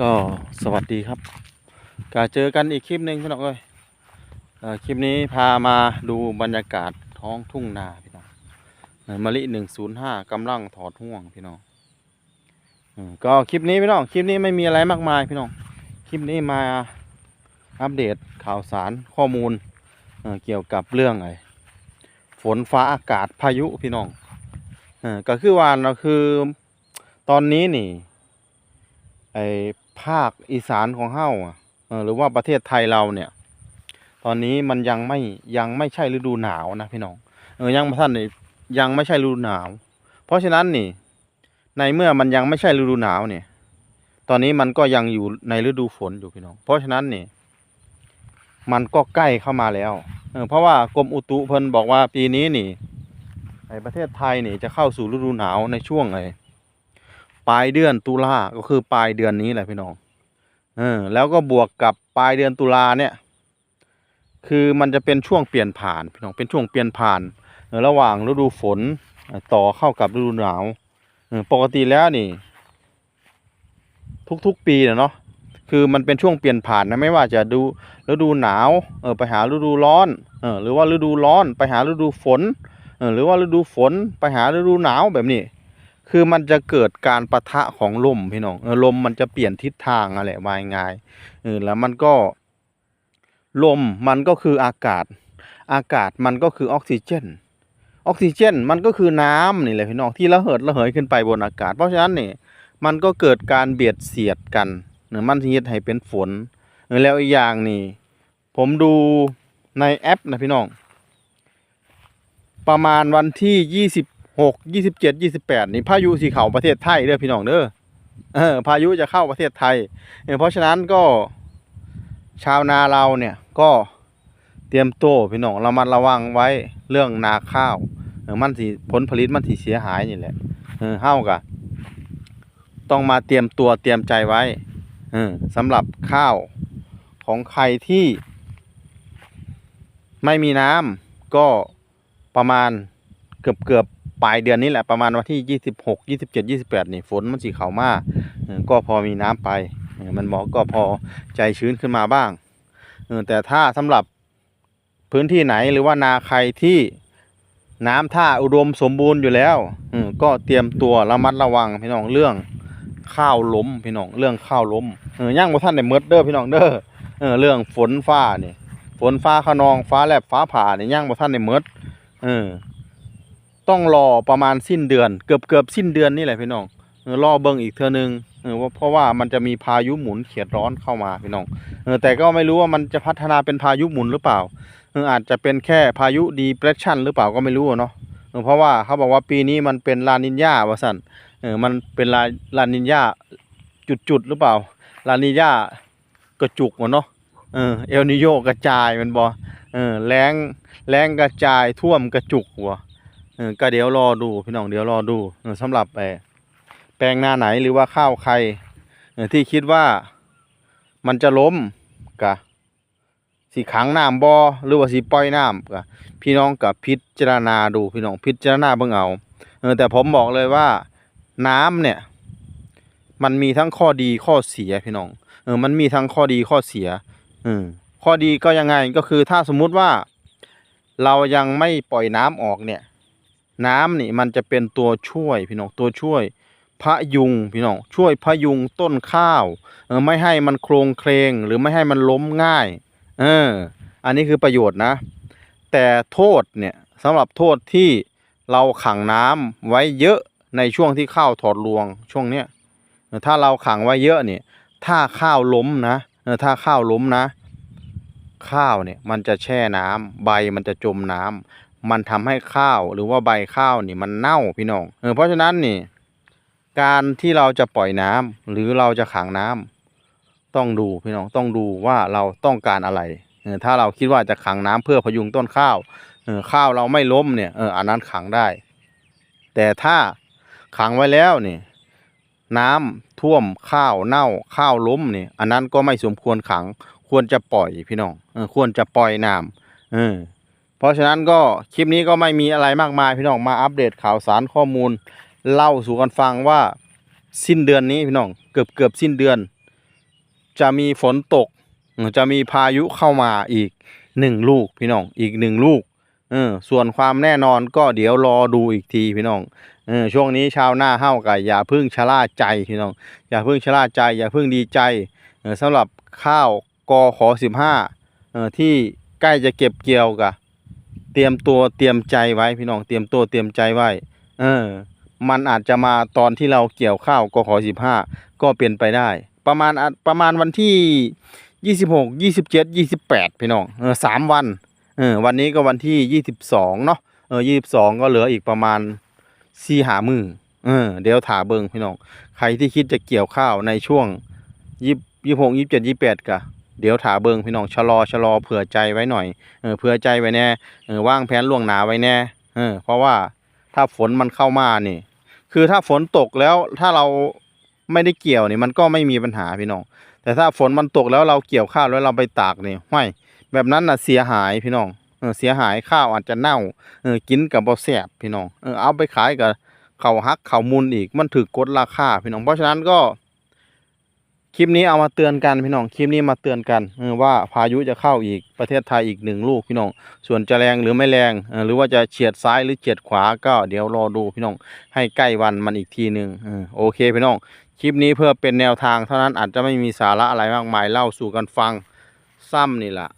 ก็สวัสดีครับก็เจอกันอีกคลิปหนึ่งพี่น้องเอ้ยอ่อคลิปนี้พามาดูบรรยากาศท้องทุ่งนาพี่น้องมะลิหนึ่งศูนย์ห้ากำลังถอดห่วงพี่น้องอืมก็คลิปนี้พี่น้องคลิปนี้ไม่มีอะไรมากมายพี่น้องคลิปนี้มาอัปเดตข่าวสารข้อมูลเกี่ยวกับเรื่องไอ้ฝนฟ้าอากาศพายุพี่น้องก็คือว่าเราคือตอนนี้นี่ ไอภาคอีสานของเฮาหรือว่าประเทศไทยเราเนี่ย ตอนนี้มันยังไม่ยังไม่ใช่ฤดูหนาวนะพี่น้องเออยังท่านนี่ยังไม่ใช่ฤดูหนาว เพราะฉะนั้นนี่ ในเมื่อมันยังไม่ใช่ฤดูหนาวเนี่ย ตอนนี้มันก็ยังอยู่ในฤดูฝนอยู่พี่น้อง เพราะฉะนั้นนี่ มันก็ใกล้เข้ามาแล้วเออเพราะว่ากรมอุตุเพิ่นบอกว่าปีนี้นี่ในประเทศไทยนี่จะเข้าสู่ฤดูหนาวในช่วงไอ ปลายเดือนตุลาก็คือปลายเดือนนี้แหละพี่น้องเออแล้วก็บวกกับปลายเดือนตุลาเนี่ย คือมันจะเป็นช่วงเปลี่ยนผ่านพี่น้องเป็นช่วงเปลี่ยนผ่าน ระหว่างฤดูฝนต่อเข้ากับฤดูหนาวปกติแล้วนี่ ทุกๆปีเนาะคือมันเป็นช่วงเปลี่ยนผ่านนะไม่ว่าจะดูฤดูหนาวเออไปหาฤดูร้อนเออหรือว่าฤดูร้อนไปหาฤดูฝนเออหรือว่าฤดูฝนไปหาฤดูหนาวแบบนี้ คือมันจะเกิดการปะทะของลมพี่น้องลมมันจะเปลี่ยนทิศทางอะไรวายง่ายเออแล้วมันก็ลมมันก็คืออากาศ อากาศมันก็คือออกซิเจน ออกซิเจนมันก็คือน้ำนี่แหละพี่น้องที่ระเหิดระเหยขึ้นไปบนอากาศ เพราะฉะนั้นนี่มันก็เกิดการเบียดเสียดกันเนอมันเฮ็ดให้เป็นฝนแล้วอีกอย่างนี่ผมดูในแอปนะพี่น้อง ประมาณวันที่ยี่สิบ หกยี่สิบเจ็ดยี่สิบแปดนี่พายุสีเขาประเทศไทยเด้อพี่น้องเด้อเออพายุจะเข้าประเทศไทยเพราะฉะนั้นก็ชาวนาเราเนี่ยก็เตรียมตัวพี่น้องเรามาระวังไว้เรื่องนาข้าวมันสิผลผลิตมันสิเสียหายนี่แหละเออเฮากะต้องมาเตรียมตัวเตรียมใจไว้เออสำหรับข้าวของใครที่ ไม่มีน้ำก็ประมาณเกือบเกือบ ปลายเดือนนี้แหละประมาณวันที่ยี่สิบหกยี่สิบเจ็ดยี่สิบแปดนี่ฝนมันสีเขามาเออก็พอมีน้ำไป มันหมอก็พอใจชื้นขึ้นมาบ้างแต่ถ้าสำหรับพื้นที่ไหนหรือว่านาใครที่น้ำท่าอุดมสมบูรณ์อยู่แล้วก็เตรียมตัวระมัดระวังพี่น้องเรื่องข้าวล้มพี่น้องเรื่องข้าวล้มย่างบ่ท่านได้เมดเด้อพี่น้องเด้อเออเรื่องฝนฟ้านี่ฝนฟ้าขนองฟ้าแลบฟ้าผ่าเนี่ย่างบ่ท่านได้เมดเออ ต้องรอประมาณสิ้นเดือน เกือบเกือบสิ้นเดือนนี่แหละพี่น้องเออรอเบิ่งอีกเทื่อนึงเออว่าเพราะว่ามันจะมีพายุหมุนเขียดร้อนเข้ามาพี่น้องเออแต่ก็ไม่รู้ว่ามันจะพัฒนาเป็นพายุหมุนหรือเปล่าเอออาจจะเป็นแค่พายุดีเพรสชันหรือเปล่าก็ไม่รู้เนาะเออเพราะว่าเขาบอกว่าปีนี้มันเป็นลานินญาว่าสันเออมันเป็นลาลานินญาจุดๆหรือเปล่า ลานินญากระจุกเนาะเออเอลนิโยกระจายมันบ่เออแรงแรงกระจายท่วมกระจุกวะเออ ก็เดี๋ยวรอดูพี่น้องเดี๋ยวรอดูเออสำหรับแปลงหน้าไหนหรือว่าข้าวใครเออที่คิดว่ามันจะล้มกะสีขังน้ำบอหรือว่าสีปล่อยน้ำกะพี่น้องกับพิจารณาดูพี่น้องพิจารณาเบิ่งเอาเออแต่ผมบอกเลยว่าน้ำเนี่ย มันมีทั้งข้อดีข้อเสียพี่น้องเออมันมีทั้งข้อดีข้อเสียเออข้อดีก็ยังไงก็คือถ้าสมมุติว่า เรายังไม่ปล่อยน้ำออกเนี่ย น้ำนี่มันจะเป็นตัวช่วยพี่น้องตัวช่วยพยุงพี่น้องช่วยพยุงต้นข้าวเออไม่ให้มันโครงเคลงหรือไม่ให้มันล้มง่ายเอออันนี้คือประโยชน์นะ แต่โทษเนี่ยสำหรับโทษที่เราขังน้ำไว้เยอะในช่วงที่ข้าวถอดรวงช่วงเนี้ยถ้าเราขังไว้เยอะเนี่ยถ้าข้าวล้มนะถ้าข้าวล้มนะ ข้าวเนี่ยมันจะแช่น้ำใบมันจะจมน้ำ มันทำให้ข้าวหรือว่าใบข้าวนี่มันเน่าพี่น้องเออเพราะฉะนั้นนี่ การที่เราจะปล่อยน้ำหรือเราจะขังน้ำต้องดูพี่น้องต้องดูว่าเราต้องการอะไรเออถ้าเราคิดว่าจะขังน้ำเพื่อพยุงต้นข้าวเออข้าวเราไม่ล้มเนี่ยเอออันนั้นขังได้ แต่ถ้าขังไว้แล้วนี่น้ำท่วมข้าวเน่าข้าวล้มนี่อันนั้นก็ไม่สมควรขัง ควรจะปล่อยพี่น้องเออควรจะปล่อยน้ำเออ เพราะฉะนั้นก็คลิปนี้ก็ไม่มีอะไรมากมายพี่น้องมาอัปเดตข่าวสารข้อมูล เล่าสู่กันฟังว่าสิ้นเดือนนี้พี่น้องเกือบเกือบสิ้นเดือน จะมีฝนตก จะมีพายุเข้ามาอีกหนึ่งลูกพี่น้องอีกหนึ่งลูกเออส่วนความแน่นอนก็เดี๋ยวรอดูอีกทีพี่น้องเออช่วงนี้ชาวนาเฮ้ากับอย่าพึ่งชะล่าใจพี่น้องอย่าพึ่งชะล่าใจอย่าพึ่งดีใจเออสำหรับข้าวกอขอสิบห้าเออที่ใกล้จะเก็บเกี่ยวกะ เตรียมตัวเตรียมใจไว้พี่น้องเตรียมตัวเตรียมใจไว้ เออ มันอาจจะมาตอนที่เราเกี่ยวข้าวกขอสิบห้าก็เป็นไปได้ ประมาณประมาณวันที่ยี่สิบหกยี่สิบเจ็ดยี่สิบแปดพี่น้องเออสามวันเออวันนี้ก็วันที่ยี่สิบสองเนาะเออยี่สิบสองก็เหลืออีกประมาณสี่หามือเออเดี๋ยวถาเบิงพี่น้อง ใครที่คิดจะเกี่ยวข้าวในช่วงยี่ยี่หกยี่เจ็ดยี่แปดกะ เดี๋ยวถาเบิงพี่น้องชะลอชะลอเผื่อใจไว้หน่อยเออเผื่อใจไว้แน่เออว่างแผนล่วงหนาไว้แน่เออเพราะว่าถ้าฝนมันเข้ามานี่ คือถ้าฝนตกแล้วถ้าเราไม่ได้เกี่ยวนี่มันก็ไม่มีปัญหาพี่น้อง แต่ถ้าฝนมันตกแล้วเราเกี่ยวข้าวแล้วเราไปตากนี่ห้วยแบบนั้นน่ะเสียหายพี่น้องเออเสียหายข้าวอาจจะเน่าเออกินกับบ่แซ่บพี่น้องเออเอาไปขายกับเขาฮักเขามุนอีกมันถือกดราคาพี่น้องเพราะฉะนั้นก็ คลิปนี้เอามาเตือนกันพี่น้อง คลิปนี้มาเตือนกันว่าพายุจะเข้าอีกประเทศไทยอีกหนึ่งลูกพี่น้อง ส่วนจะแรงหรือไม่แรงหรือว่าจะเฉียดซ้ายหรือเฉียดขวาก็เดี๋ยวรอดูพี่น้อง ให้ใกล้วันมันอีกทีหนึ่งโอเคพี่น้อง คลิปนี้เพื่อเป็นแนวทางเท่านั้นอาจจะไม่มีสาระอะไรมากมายเล่าสู่กันฟังซ้ำนี่แหละ